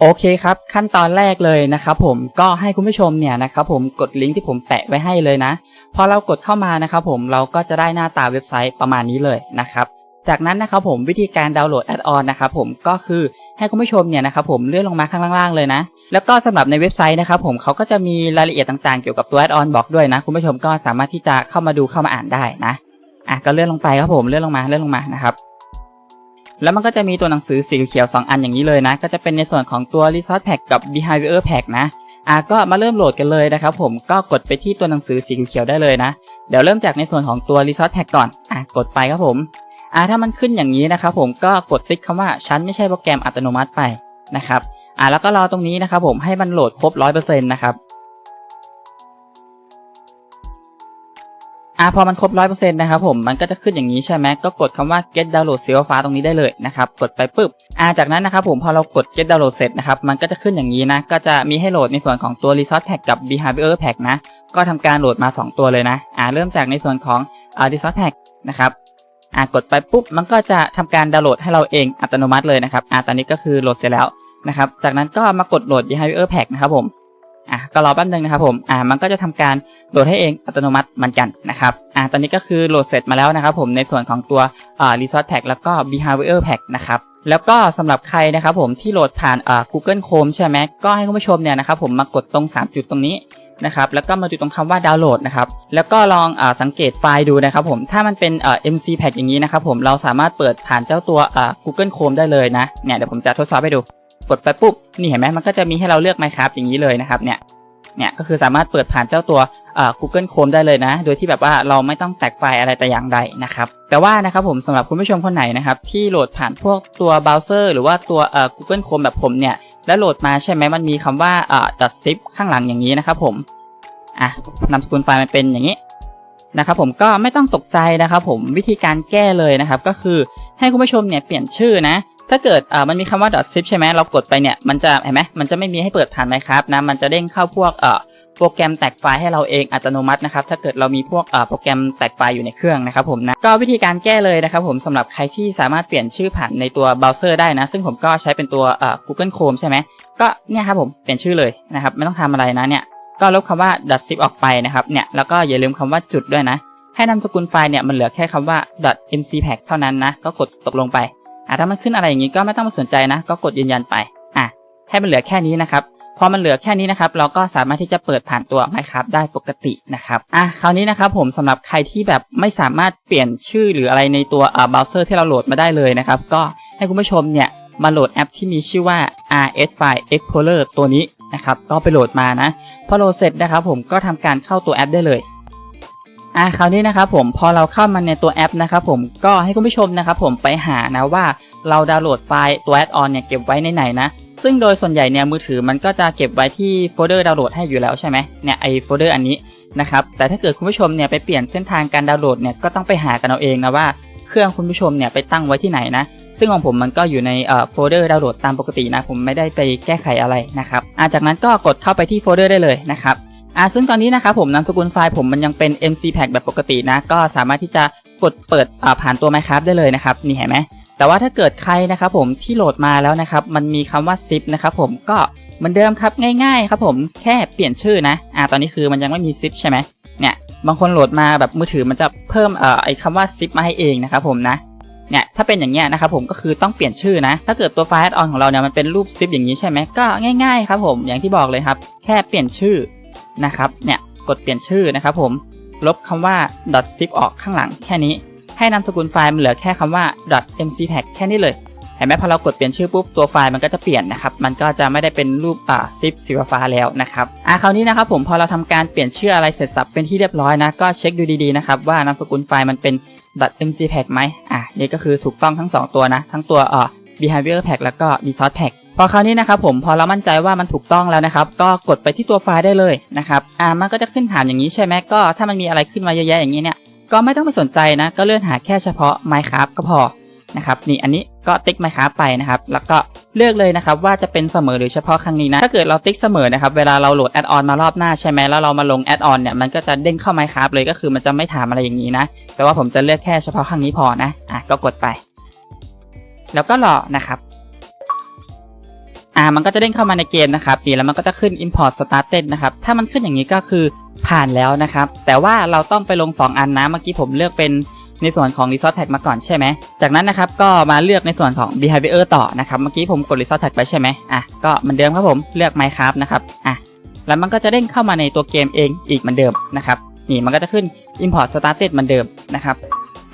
โอเคครับ ขั้นตอนแรกเลยนะครับผมก็ให้คุณผู้ชมเนี่ยนะครับผมกดลิงก์ที่ผมแปะไว้ให้เลยนะพอเรากดเข้ามานะครับผมเราก็จะได้หน้าตาเว็บไซต์ประมาณนี้เลยนะครับจากนั้นนะครับผมวิธีการดาวน์โหลดแอดออนนะครับผมก็คือให้คุณผู้ชมเนี่ยนะครับผมเลื่อนลงมาข้างล่างๆเลยนะ แล้วก็สำหรับในเว็บไซต์นะครับผมเขาก็จะมีรายละเอียดต่างๆเกี่ยวกับตัวแอดออนบอกด้วยนะคุณผู้ชมก็สามารถที่จะเข้ามาดูเข้ามาอ่านได้นะอะก็เลื่อนลงไปครับผมเลื่อนลงมาเลื่อนลงมานะครับ แล้วมันก็จะมีตัวหนังสือสีเขียว 2 อันอย่างนี้เลยนะ ก็จะเป็นในส่วนของตัว Resource Pack กับ Behavior Pack นะอะก็มาเริ่มโหลดกันเลยนะครับผมก็กดไปที่ตัวหนังสือสีเขียวได้เลยนะ เดี๋ยวเริ่มจากในส่วนของตัว Resource Pack ก่อนอะกดไปครับผมอะถ้ามันขึ้นอย่างนี้นะครับผมก็กดติ๊กคำว่าฉันไม่ใช่โปรแกรมอัตโนมัติไปนะครับอะแล้วก็รอตรงนี้นะครับผมให้มันโหลดครบ 100%นะครับ อะพอมันครบร้อยเปอร์เซ็นต์นะครับผมมันก็จะขึ้นอย่างนี้ใช่ไหมก็กดคำว่า get download สีฟ้าตรงนี้ได้เลยนะครับกดไปปุ๊บอะจากนั้นนะครับผมพอเรากด get download เสร็จนะครับมันก็จะขึ้นอย่างนี้นะก็จะมีให้โหลดในส่วนของตัว resource pack กับ behavior pack นะก็ทำการโหลดมา 2 ตัวเลยนะอะเริ่มจากในส่วนของอ่า resource pack นะครับอะกดไปปุ๊บมันก็จะทำการดาวน์โหลดให้เราเองอัตโนมัติเลยนะครับอะตอนนี้ก็คือโหลดเสร็จแล้วนะครับจากนั้นก็มากดโหลด behavior pack นะครับผม อะก็รอแป๊บนึงนะครับผมอ่ามันก็จะทำการโหลดให้เองอัตโนมัติเหมือนกันนะครับอ่าตอนนี้ก็คือโหลดเสร็จมาแล้วนะครับผมในส่วนของตัวอ่า Resource Pack แล้วก็ Behavior Pack นะครับแล้วก็สำหรับใครนะครับผมที่โหลดผ่านอ่า Google Chrome ใช่ไหมก็ให้คุณผู้ชมเนี่ยนะครับผมมากดตรง 3 จุดตรงนี้นะครับแล้วก็มาดูตรงคำว่าดาวน์โหลดนะครับแล้วก็ลองอ่าสังเกตไฟล์ดูนะครับผมถ้ามันเป็นอ่า MC Pack อย่างนี้นะครับผมเราสามารถเปิดผ่านเจ้าตัวอ่า Google Chrome ได้เลยนะเนี่ยเดี๋ยวผมจะทดสอบให้ดู กดไปปุ๊บนี่เห็นไหมมันก็จะมีให้เราเลือก Minecraft อย่างนี้เลยนะครับเนี่ยเนี่ยก็คือสามารถเปิดผ่านเจ้าตัวอ่า Google Chrome ได้เลยนะ โดยที่แบบว่าเราไม่ต้องแตกไฟล์อะไรแต่อย่างใดนะครับ แต่ว่านะครับผมสำหรับคุณผู้ชมคนไหนนะครับ ที่โหลดผ่านพวกตัวเบราว์เซอร์หรือว่าตัวเอ่อ Google Chrome แบบผมเนี่ย แล้วโหลดมาใช่ไหมมันมีคำว่าอ่า .zip ข้างหลังอย่างนี้นะครับผมอะนามสกุลไฟล์มันเป็นอย่างนี้นะครับผมก็ไม่ต้องตกใจนะครับผมวิธีการแก้เลยนะครับ ก็คือให้คุณผู้ชมเนี่ยเปลี่ยนชื่อนะ ถ้าเกิดอ่ามันมีคำว่า .zip ใช่ไหมเรากดไปเนี่ยมันจะเห็นไหมมันจะไม่มีให้เปิดผ่านไหมครับนะมันจะเด้งเข้าพวกเอ่อโปรแกรมแตกไฟล์ให้เราเองอัตโนมัตินะครับถ้าเกิดเรามีพวกเอ่อโปรแกรมแตกไฟล์อยู่ในเครื่องนะครับผมนะก็วิธีการแก้เลยนะครับผมสำหรับใครที่สามารถเปลี่ยนชื่อผ่านในตัวเบราว์เซอร์ได้นะ ซึ่งผมก็ใช้เป็นตัวเอ่อ Google Chrome ใช่ไหมก็เนี่ยครับผมเปลี่ยนชื่อเลยนะครับไม่ต้องทำอะไรนะเนี่ยก็ลบคำว่า .zip ออกไปนะครับเนี่ยแล้วก็อย่าลืมคำว่าจุดด้วยนะ ให้นามสกุลไฟล์เนี่ยมันเหลือแค่คำว่า .mcpack เท่านั้นนะก็กดตกลงไป อะถ้ามันขึ้นอะไรอย่างนี้ก็ไม่ต้องมาสนใจนะ ก็กดยืนยันไปอะให้มันเหลือแค่นี้นะครับพอมันเหลือแค่นี้นะครับ เราก็สามารถที่จะเปิดผ่านตัว Minecraft ได้ปกตินะครับอะคราวนี้นะครับผมสำหรับใครที่แบบไม่สามารถเปลี่ยนชื่อหรืออะไรในตัวเอ่อเบราว์เซอร์ที่เราโหลดมาได้เลยนะครับ ก็ให้คุณผู้ชมเนี่ยมาโหลดแอปที่มีชื่อว่า RS File Explorer ตัวนี้นะครับ ก็ไปโหลดมานะ พอโหลดเสร็จนะครับผมก็ทำการเข้าตัวแอปได้เลย อะคราวนี้นะครับผมพอเราเข้ามาในตัวแอปนะครับผมก็ให้คุณผู้ชมนะครับผมไปหานะว่าเราดาวน์โหลดไฟล์ตัวแอดออนเนี่ยเก็บไว้ในไหนนะซึ่งโดยส่วนใหญ่เนี่ยมือถือมันก็จะเก็บไว้ที่โฟลเดอร์ดาวน์โหลดให้อยู่แล้วใช่ไหมเนี่ยไอโฟลเดอร์อันนี้นะครับแต่ถ้าเกิดคุณผู้ชมเนี่ยไปเปลี่ยนเส้นทางการดาวน์โหลดเนี่ยก็ต้องไปหากันเอาเองนะว่าเครื่องคุณผู้ชมเนี่ยไปตั้งไว้ที่ไหนนะซึ่งของผมมันก็อยู่ในเอ่อโฟลเดอร์ดาวน์โหลดตามปกตินะผมไม่ได้ไปแก้ไขอะไรนะครับอะจากนั้นก็กดเข้าไปที่โฟลเดอร์ได้เลยนะครับ อะซึ่งตอนนี้นะครับผมนามสกุลไฟล์ผมมันยังเป็น MC Pack แบบปกตินะ ก็สามารถที่จะกดเปิดผ่านตัว Minecraft ได้เลยนะครับ นี่เห็นไหมแต่ว่าถ้าเกิดใครนะครับผมที่โหลดมาแล้วนะครับ มันมีคำว่า zip นะครับผมก็เหมือนเดิมครับง่ายๆครับผมแค่เปลี่ยนชื่อนะอ่าตอนนี้คือมันยังไม่มี zip ใช่ไหมเนี่ยบางคนโหลดมาแบบมือถือมันจะเพิ่มเอ่อไอคำว่า zip มาให้เองนะครับผมนะเนี่ยถ้าเป็นอย่างเงี้ยนะครับผมก็คือต้องเปลี่ยนชื่อนะ ถ้าเกิดตัวไฟล์ add-on ของเราเนี่ยมันเป็นรูปซิปอย่างนี้ใช่ไหมก็ง่ายๆครับผมอย่างที่บอกเลยครับ แค่เปลี่ยนชื่อ นะครับเนี่ยกดเปลี่ยนชื่อนะครับผมลบคำว่า .zip ออกข้างหลังแค่นี้ ให้นามสกุลไฟล์มันเหลือแค่คำว่า .mcpack แค่นี้เลยเห็นไหมพอเรากดเปลี่ยนชื่อปุ๊บตัวไฟล์มันก็จะเปลี่ยนนะครับมันก็จะไม่ได้เป็นรูปอ่าซิปสีฟ้าแล้วนะครับอะคราวนี้นะครับผมพอเราทำการเปลี่ยนชื่ออะไรเสร็จสับเป็นที่เรียบร้อยนะก็เช็คดูดีๆนะครับว่านามสกุลไฟล์มันเป็น .mcpack ไหมอะนี่ก็คือถูกต้องทั้ง 2 ตัวนะ ทั้งตัวอ่อ behavior pack แล้วก็ resource pack พอคราวนี้นะครับผมพอเรามั่นใจว่ามันถูกต้องแล้วนะครับ ก็กดไปที่ตัวไฟล์ได้เลยนะครับอ่ามันก็จะขึ้นถามอย่างนี้ใช่ไหมก็ถ้ามันมีอะไรขึ้นมาเยอะแยะอย่างนี้เนี่ยก็ไม่ต้องไปสนใจนะก็เลื่อนหาแค่เฉพาะ Minecraft ก็พอนะครับนี่อันนี้ก็ติ๊ก Minecraft ไปนะครับแล้วก็เลือกเลยนะครับว่าจะเป็นเสมอหรือเฉพาะครั้งนี้นะถ้าเกิดเราติ๊กเสมอนะครับเวลาเราโหลดแอดออนมารอบหน้าใช่ไหมแล้วเรามาลงแอดออนเนี่ยมันก็จะเด้งเข้า Minecraft เลยก็คือมันจะไม่ถามอะไรอย่างนี้นะแต่ว่าผมจะเลือกแค่เฉพาะครั้งนี้พอนะอะก็กดไป แล้วก็รอนะครับ อ่ามันก็จะเด้งเข้ามาในเกมนะครับนี่แล้วมันก็จะขึ้น import started นะครับถ้ามันขึ้นอย่างนี้ก็คือผ่านแล้วนะครับ แต่ว่าเราต้องไปลง 2 อันนะ เมื่อกี้ผมเลือกเป็นในส่วนของ resource tag มาก่อนใช่ไหม จากนั้นนะครับก็มาเลือกในส่วนของ behavior ต่อนะครับ เมื่อกี้ผมกด resource tag ไปใช่ไหมอะก็เหมือนเดิมครับผมเลือก minecraft นะครับอะแล้วมันก็จะเด้งเข้ามาในตัวเกมเองอีกเหมือนเดิมนะครับนี่มันก็จะขึ้น import started เหมือนเดิมนะครับ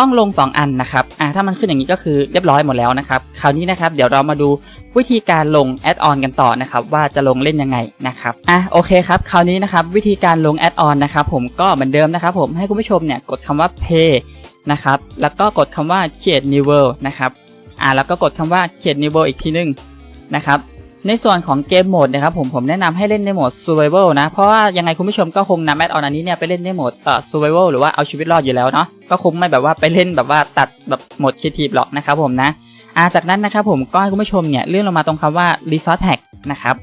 ต้องลง 2 อันนะครับอ่าถ้ามันขึ้นอย่างนี้ก็คือเรียบร้อยหมดแล้วนะครับ คราวนี้นะครับเดี๋ยวเรามาดูวิธีการลงแอดออนกันต่อนะครับว่าจะลงเล่นยังไงนะครับอะโอเคครับคราวนี้นะครับวิธีการลงแอดออนนะครับผมก็เหมือนเดิมนะครับผมให้คุณผู้ชมเนี่ยกดคำว่า pay นะครับแล้วก็กดคำว่า create new world นะครับอ่าแล้วก็กดคำว่า create new world อีกทีนึงนะครับ ในส่วนของเกมโหมดนะครับผมผมแนะนำให้เล่นในโหมด survival นะ เพราะว่ายังไงคุณผู้ชมก็คงนำแอดออนอันนี้เนี่ยไปเล่นในโหมดเอ่อ survival หรือว่าเอาชีวิตรอดอยู่แล้วเนาะก็คงไม่แบบว่าไปเล่นแบบว่าตัดแบบโหมด creative หรอกนะครับผมนะอ่าจากนั้นนะครับผมก็ให้คุณผู้ชมเนี่ยเลื่อนลงมาตรงคำว่า resource pack นะครับ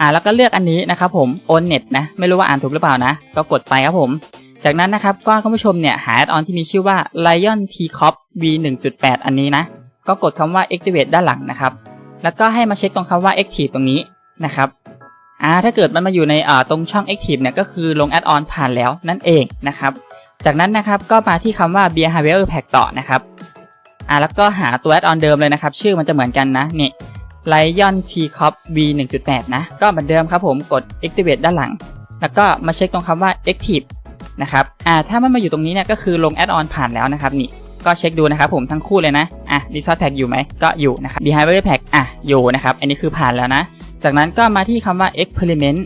อ่าแล้วก็เลือกอันนี้นะครับผม on net นะไม่รู้ว่าอ่านถูกหรือเปล่านะ ก็กดไปครับผม จากนั้นนะครับก็คุณผู้ชมเนี่ยหาแอดออนที่มีชื่อว่า lion t cop v 1.8 อันนี้นะก็กดคำว่า activate ด้านหลังนะครับ แล้วก็ให้มาเช็คตรงคำว่า active ตรงนี้นะครับอ่าถ้าเกิดมันมาอยู่ในอ่าตรงช่อง active เนี่ยก็คือลง add on ผ่านแล้วนั่นเองนะครับ จากนั้นนะครับก็มาที่คำว่า behavior pack ต่อนะครับอ่าแล้วก็หาตัว add on เดิมเลยนะครับ ชื่อมันจะเหมือนกันนะนี่ lion t cop v 1.8 นะ ก็เหมือนเดิมครับผมกด activate ด้านหลัง แล้วก็มาเช็คตรงคำว่า active นะครับ อ่า ถ้ามันมาอยู่ตรงนี้เนี่ยก็คือลง add on ผ่านแล้วนะครับนี่ ก็เช็คดูนะครับผมทั้งคู่เลยนะอะ resource pack อยู่ไหมก็อยู่นะครับ behavior pack อะอยู่นะครับอันนี้คือผ่านแล้วนะ จากนั้นก็มาที่คำว่า experiment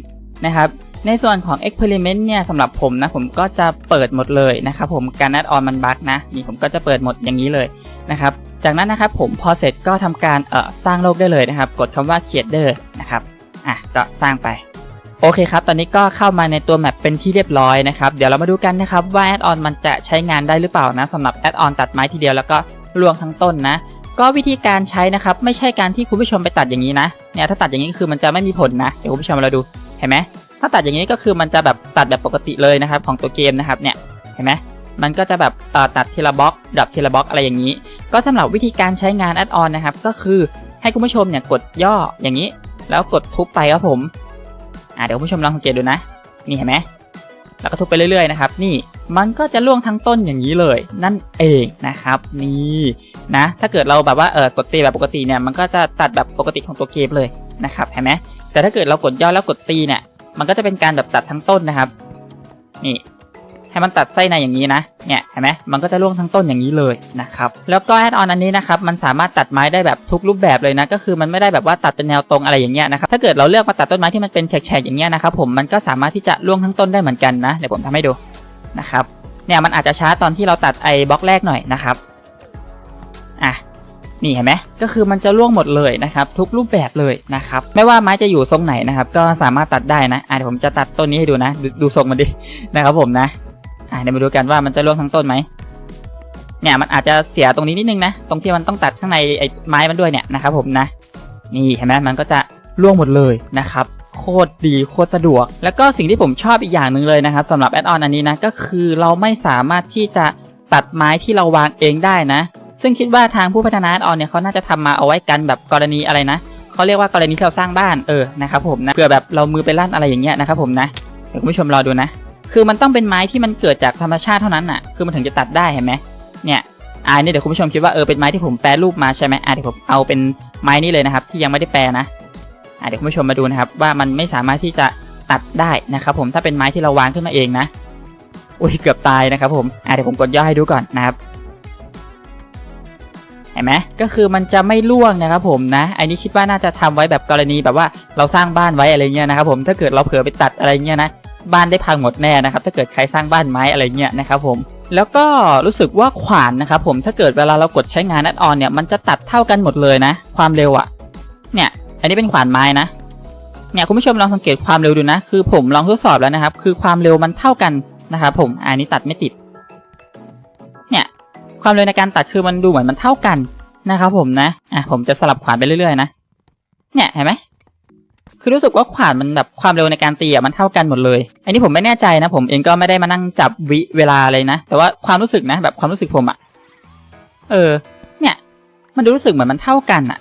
นะครับในส่วนของ experiment เนี่ยสำหรับผมนะผมก็จะเปิดหมดเลยนะครับผมการ add on มันบั๊กนะนี่ผมก็จะเปิดหมดอย่างนี้เลยนะครับจากนั้นนะครับผมพอเสร็จก็ทำการเอ่อสร้างโลกได้เลยนะครับ กดคำว่า creator นะครับอะก็สร้างไป โอเคครับ ตอนนี้ก็เข้ามาในตัวแมปเป็นที่เรียบร้อยนะครับ เดี๋ยวเรามาดูกันนะครับว่าแอดออนมันจะใช้งานได้หรือเปล่านะสำหรับแอดออนตัดไม้ทีเดียวแล้วก็รวงทั้งต้นนะ ก็วิธีการใช้นะครับ ไม่ใช่การที่คุณผู้ชมไปตัดอย่างนี้นะ เนี่ยถ้าตัดอย่างนี้ก็คือมันจะไม่มีผลนะ เดี๋ยวคุณผู้ชมเราดู เห็นไหม ถ้าตัดอย่างนี้ก็คือมันจะแบบตัดแบบปกติเลยนะครับของตัวเกมนะครับ เนี่ย เห็นไหมมันก็จะแบบตัดทีละบล็อกดับทีละบล็อกอะไรอย่างนี้ ก็สำหรับวิธีการใช้งานแอดออนนะครับ ก็คือให้คุณผู้ชมเนี่ยกดย่ออย่างนี้ แล้วกดทุบไปครับผม อ่าเดี๋ยวผู้ชมลองสังเกตดูนะ นี่เห็นไหมแล้วก็ทุบไปเรื่อยๆนะครับ นี่มันก็จะล่วงทั้งต้นอย่างนี้เลย นั่นเองนะครับ นี่นะ ถ้าเกิดเราแบบว่าเออกดตีแบบปกติเนี่ยมันก็จะตัดแบบปกติของตัวเกมเลยนะครับเห็นไหมแต่ถ้าเกิดเรากดย่อแล้วกดตีเนี่ยมันก็จะเป็นการแบบตัดทั้งต้นนะครับ นี่ ให้มันตัดไส้ในอย่างนี้นะเนี่ยเห็นไหมมันก็จะร่วงทั้งต้นอย่างนี้เลยนะครับแล้วก็แอดออนอันนี้นะครับมันสามารถตัดไม้ได้แบบทุกรูปแบบเลยนะก็คือมันไม่ได้แบบว่าตัดเป็นแนวตรงอะไรอย่างเงี้ยนะครับถ้าเกิดเราเลือกมาตัดต้นไม้ที่มันเป็นแฉกๆอย่างเงี้ยนะครับผมมันก็สามารถที่จะร่วงทั้งต้นได้เหมือนกันนะเดี๋ยวผมทำให้ดูนะครับเนี่ยมันอาจจะช้าตอนที่เราตัดไอ้บล็อกแรกหน่อยนะครับอะนี่เห็นไหมก็คือมันจะร่วงหมดเลยนะครับ ทุกรูปแบบเลยนะครับ ไม่ว่าไม้จะอยู่ทรงไหนนะครับ ก็สามารถตัดได้นะอะเดี๋ยวผมจะตัดต้นนี้ให้ดูนะดดูทรงมันดินะครับผมนะ อะเดี๋ยวมาดูกันว่ามันจะร่วงทั้งต้นไหมเนี่ยมันอาจจะเสียตรงนี้นิดนึงนะ ตรงที่มันต้องตัดข้างในไอ้ไม้มันด้วยเนี่ยนะครับผมนะ นี่เห็นไหมมันก็จะร่วงหมดเลยนะครับ โคตรดีโคตรสะดวก แล้วก็สิ่งที่ผมชอบอีกอย่างหนึ่งเลยนะครับสำหรับแอดออนอันนี้นะก็คือเราไม่สามารถที่จะตัดไม้ที่เราวางเองได้นะ ซึ่งคิดว่าทางผู้พัฒนาแอดออนเนี่ยเขาน่าจะทำมาเอาไว้กันแบบกรณีอะไรนะเขาเรียกว่ากรณีที่เราสร้างบ้านเออนะครับผมนะเผื่อแบบเรามือไปลั่นอะไรอย่างเงี้ยนะครับผมนะเดี๋ยวคุณผู้ชมรอดูนะ คือมันต้องเป็นไม้ที่มันเกิดจากธรรมชาติเท่านั้นน่ะ คือมันถึงจะตัดได้เห็นไหมเนี่ยอ่านี่เดี๋ยวคุณผู้ชมคิดว่าเออเป็นไม้ที่ผมแปรรูปมาใช่ไหมอ่าเดี๋ยวผมเอาเป็นไม้นี่เลยนะครับ ที่ยังไม่ได้แปรนะอ่าเดี๋ยวคุณผู้ชมมาดูนะครับ ว่ามันไม่สามารถที่จะตัดได้นะครับ ผมถ้าเป็นไม้ที่เราวางขึ้นมาเองนะอุ้ยเกือบตายนะครับ ผมอ่าเดี๋ยวผมกดย่อให้ดูก่อนนะครับเห็นไหมก็คือมันจะไม่ล่วงนะครับผมนะอันนี้คิดว่าน่าจะทำไว้แบบกรณีแบบว่าเราสร้างบ้านไว้อะไรเงี้ยนะครับผมถ้าเกิดเราเผลอไปตัดอะไรเงี้ยนะ บ้านได้พังหมดแน่นะครับ ถ้าเกิดใครสร้างบ้านไม้อะไรเงี้ยนะครับผมแล้วก็รู้สึกว่าขวานนะครับผมถ้าเกิดเวลาเรากดใช้งานแอดออนเนี่ยมันจะตัดเท่ากันหมดเลยนะ ความเร็วอะเนี่ย อันนี้เป็นขวานไม้นะเนี่ยคุณผู้ชมลองสังเกตความเร็วดูนะ คือผมลองทดสอบแล้วนะครับ คือความเร็วมันเท่ากันนะครับผมอันนี้ตัดไม่ติด เนี่ย ความเร็วในการตัดคือมันดูเหมือนมันเท่ากันนะครับผมนะอะผมจะสลับขวานไปเรื่อยๆนะเนี่ยเห็นไหม คือรู้สึกว่าขวานมันแบบความเร็วในการตีอะมันเท่ากันหมดเลย อันนี้ผมไม่แน่ใจนะ ผมเองก็ไม่ได้มานั่งจับวิเวลาเลยนะ แต่ว่าความรู้สึกนะ แบบความรู้สึกผมอะ เออ เนี่ย มันดูรู้สึกเหมือนมันเท่ากันอะ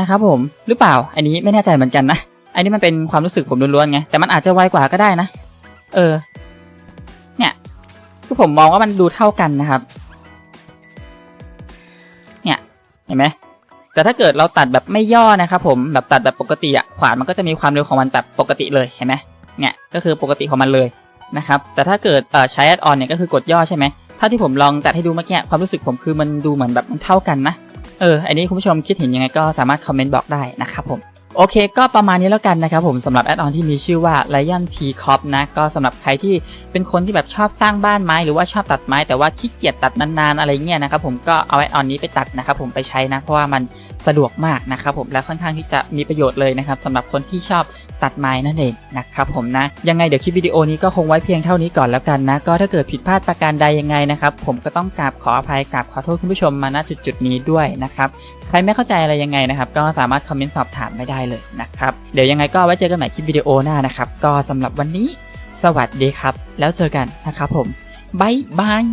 นะครับผม หรือเปล่า อันนี้ไม่แน่ใจเหมือนกันนะ อันนี้มันเป็นความรู้สึกผมล้วนๆไง แต่มันอาจจะไวกว่าก็ได้นะ เออ เนี่ย คือผมมองว่ามันดูเท่ากันนะครับ เนี่ย เห็นไหม แต่ถ้าเกิดเราตัดแบบไม่ย่อนะครับผมแบบตัดแบบปกติอะขวานมันก็จะมีความเร็วของมันแบบปกติเลยเห็นไหมเนี่ยก็คือปกติของมันเลยนะครับแต่ถ้าเกิดใช้แอดออนเนี่ยก็คือกดย่อใช่ไหมถ้าที่ผมลองตัดให้ดูเมื่อกี้ความรู้สึกผมคือมันดูเหมือนแบบมันเท่ากันนะเอออันนี้คุณผู้ชมคิดเห็นยังไงก็สามารถคอมเมนต์บอกได้นะครับผม โอเค ก็ประมาณนี้แล้วกันนะครับผมสำหรับแอดออนที่มีชื่อว่า Lion T Cop นะ ก็สำหรับใครที่เป็นคนที่แบบชอบสร้างบ้านไม้หรือว่าชอบตัดไม้แต่ว่าขี้เกียจตัดนานๆอะไรเงี้ยนะครับผมก็เอาแอดออนนี้ไปตัดนะครับผมไปใช้นะเพราะว่ามันสะดวกมากนะครับผมและค่อนข้างที่จะมีประโยชน์เลยนะครับสำหรับคนที่ชอบตัดไม้นั่นเองนะครับผมนะยังไงเดี๋ยวคลิปวิดีโอนี้ก็คงไว้เพียงเท่านี้ก่อนแล้วกันนะก็ถ้าเกิดผิดพลาดประการใดยังไงนะครับผมก็ต้องกราบขออภัยกราบขอโทษคุณผู้ชมมาณจุดๆนี้ด้วยนะครับใครไม่เข้าใจอะไรยังไงนะครับก็สามารถคอมเมนต์สอบถามไม่ได้เลยนะครับ เดี๋ยวยังไงก็ไว้เจอกันใหม่คลิปวิดีโอหน้านะครับ ก็สำหรับวันนี้ สวัสดีครับ แล้วเจอกันนะครับผมบายบาย